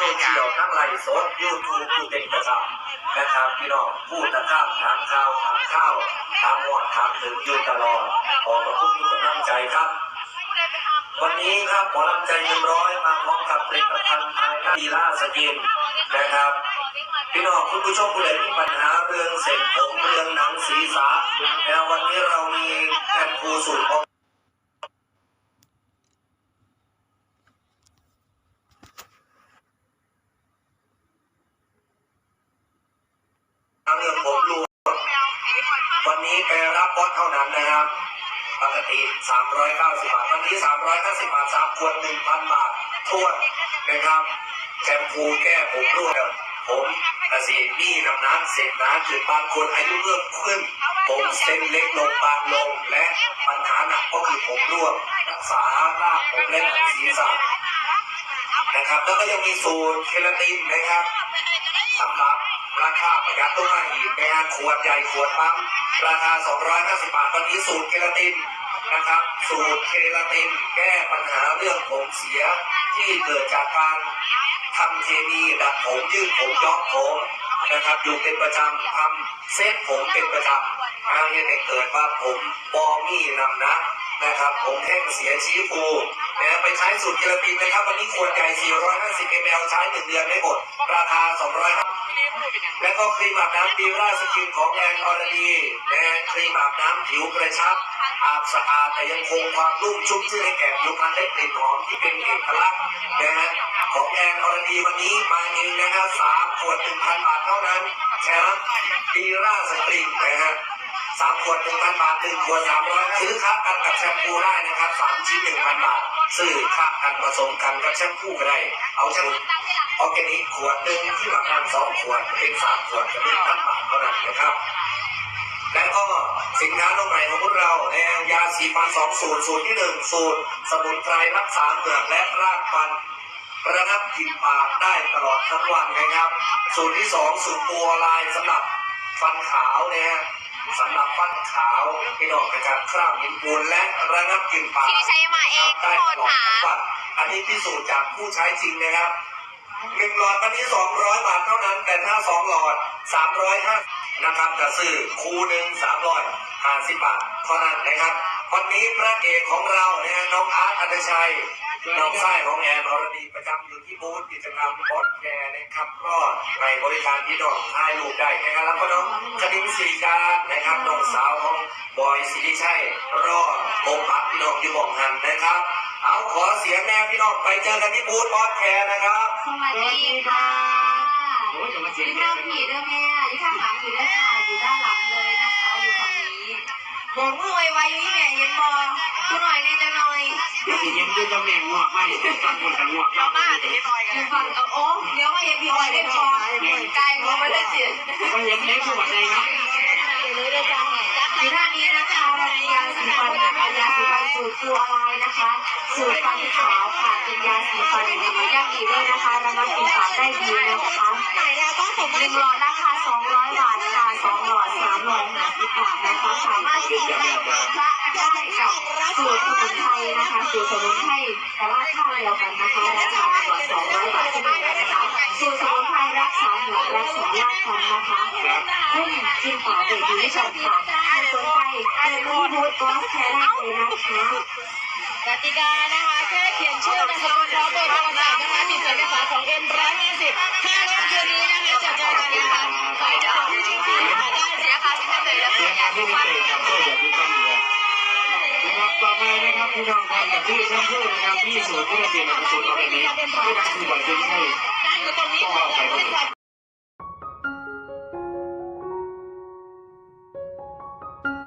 โซเชียลทั้งไลฟ์สดยูทูบอยู่เป็นประจำนะครับพี่น้องพูดตะข้ามถามข่าวถามข้าวถามวอดถามถึงอยู่ตลอดขอขอบคุณทุกกำลังใจครับ วันนี้ครับหมอลำใจเต็มร้อยมาพร้อมกับผลิตภัณฑ์ไทยดีล่าสกินนะครับพี่น้องคุณผู้ชมผู้ใดมีปัญหาเรื่องเส้นผมเรื่องหนังศีรษะนะวันนี้เรามีแอนคูสูตรของเรื่องผมรวม วันนี้ไปรับบอสเท่านั้นนะครับ ปกติ 390 บาท วันนี้ 350 บาท3ขวด1,000 บาททวนนะครับแชมพูแก้ผมร่วงผมกระสีนี่น้ำนักเสร็จนะคือบางคนอายุเพิ่มขึ้น ผมเส้นเล็กลงบางลงและปัญหาหนักก็คือผมร่วงรักษาราผมและหนังศีรษะนะครับ แล้วก็ยังมีสูตรเคลาตินนะครับ คาประหยัดตัวมาอีกนะฮะขวดใหญ่ขวดปั๊มราคา 250 บาทตอนนี้สูตรเคลาตินนะครับ สูตรเคลาตินแก้ปัญหาเรื่องผมเสียที่เกิดจากการทำเคมีดัดผมยืดผมย้อมผมนะครับอยู่เป็นประจำทำเซ็ตผมเป็นประจำอาเหตุให้เกิดว่าผมบอมี่นำนะนะครับ ผมแห้งเสียชี้ฟู ใช้สูตรเคลาตินนะครับ วันนี้ขวดใหญ่ 450 ml ใช้ 1 เดือนไม่หมด ราคา250และก็ครีมอาบน้ำดีร่าสกินของแอนออร์ดีแอนครีมอาบน้ำผิวกระชับ อาบสะอาดแต่ยังคงความนุ่มชุ่มชื่นให้แก่ผิวพรรณและกลิ่นหอมที่เป็นเอกลักษณ์นะฮะของแอนออร์ดีวันนี้มาเองนะครับสามขวดหนึ่งพันบาทเท่านั้นแชร์ดีร่าสกรีนนะฮะ สามขวดหนึ่งพันบาทหนึ่งขวดสามร้อยซื้อค้ากันกับแชมพูได้นะครับสามชิ้นหนึ่งพันบาทซื้อค้ากันผสมกันกับแชมพูก็ได้ เอาแชมพูออร์แกนิกขวดหนึ่งที่ราคาสองขวดเป็นสามขวดจะเป็นพันบาทเท่านั้นนะครับและก็สินค้าตัวใหม่ของพวกเราในยาสีฟันสองสูตรสูตรที่หนึ่งสูตร สมุนไพรรักษาเหงือกและรากฟันระงับกลิ่นปากได้ตลอดทั้งวันนะครับ สูตรที่สองสูตรตัวลายสำหรับฟันขาวนะฮะ สำหรับฟันขาวพี่น้องกระจัดคราบหินปูนและระงับกลิ่นปากที่ใช้มาเองได้ตลอดทุกคนค่ะทั้งวันอันนี้พิสูจน์จากผู้ใช้จริงนะครับหนึ่งหลอดวันนี้สองร้อยบาทเท่านั้น แต่ถ้าสองหลอดสามร้อยห้านะครับจะซื้อคูหนึ่งสามร้อยห้าสิบบาทเท่านั้นนะครับ วันนี้พระเอกของเราเนี่ยน้องอาร์ตอัตชัยน้องชายของแอนอรดีประจำอยู่ที่บูธกิจกรรมบอสแคร์นะครับก็ไปบริการพี่น้องถ่ายรูปได้นะครับแล้วก็น้องคณิ้งศิริการนะครับน้องสาวของบอยสิริชัยรอดโอปักพี่น้องอยู่บ่องหันนะครับ เอาขอเสียงแม่พี่น้องไปเจอกันที่บูธบอสแคร์นะครับสวัสดีค่ะยี่ห้าผีเด้อแม่ยี่ห้าสามผีเด้อค่ะอยู่ด้านหลังเลยนะคะอยู่ฝั่ง นี้โบกมือไวๆอยู่นี่แม่เย็นบอกูหน่อยแน่จะหน่อยเย็นด้วยตำแหน่งงวกไม่ตั้งคนแต่งวกเราไม่ได้อยู่ฝั่งเอาโอ้เดี๋ยวมาเย็นพี่ออยได้พอไกลโมไม่ได้เสียก็เย็นเล็กสวัสดีนะอยู่ด้านนี้นะคะเรามียาสีฟันนะคะยาสีฟันสูตรตัวลายนะคะสูตรฟันขาวค่ะเป็นยาสีฟันยั่งยืนด้วยนะคะระงับกลิ่นปากได้ดีนะคะหนึ่งหลอดราคา200 บาทค่ะสองหลอด3หลอด50บาทนะคะสามารถที่จะพระได้กับสูตรสมุ นไพรนะคะสูตรสมุนไพรแต่ราคาวเดียวกันนะคะราคาหนึ่งหลอด200บาทเช่นกันนะคะสูตรสมุนไพรรักษาหัวรักษารากฟันนะคะรุ่มกินปากเด็กดีฉันค่ะใครสนใจเดินรูดบูธก็แชร์ได้เลยนะคะกติกานะคะแค่เขียนชื่อนะคะพร้อมเบอร์โทรศัพท์นะคะติดเอกสารของเอ็มร้อยห้าสิบถ้าเริ่มคืนนี้นะคะจะเจอกันนะคะใครจะเป็นผู้โชคดีนะคะได้เสียค่าที่ไม่เคยแล้วเสียงาที่ไม่ พี่น้องครับกับที่แชมเปี้ยนนะครับที่ศูนย์ผู้ตัดสินของศูนย์ตอนนี้ที่นั่นคือบ่อยจริให้ต่อไป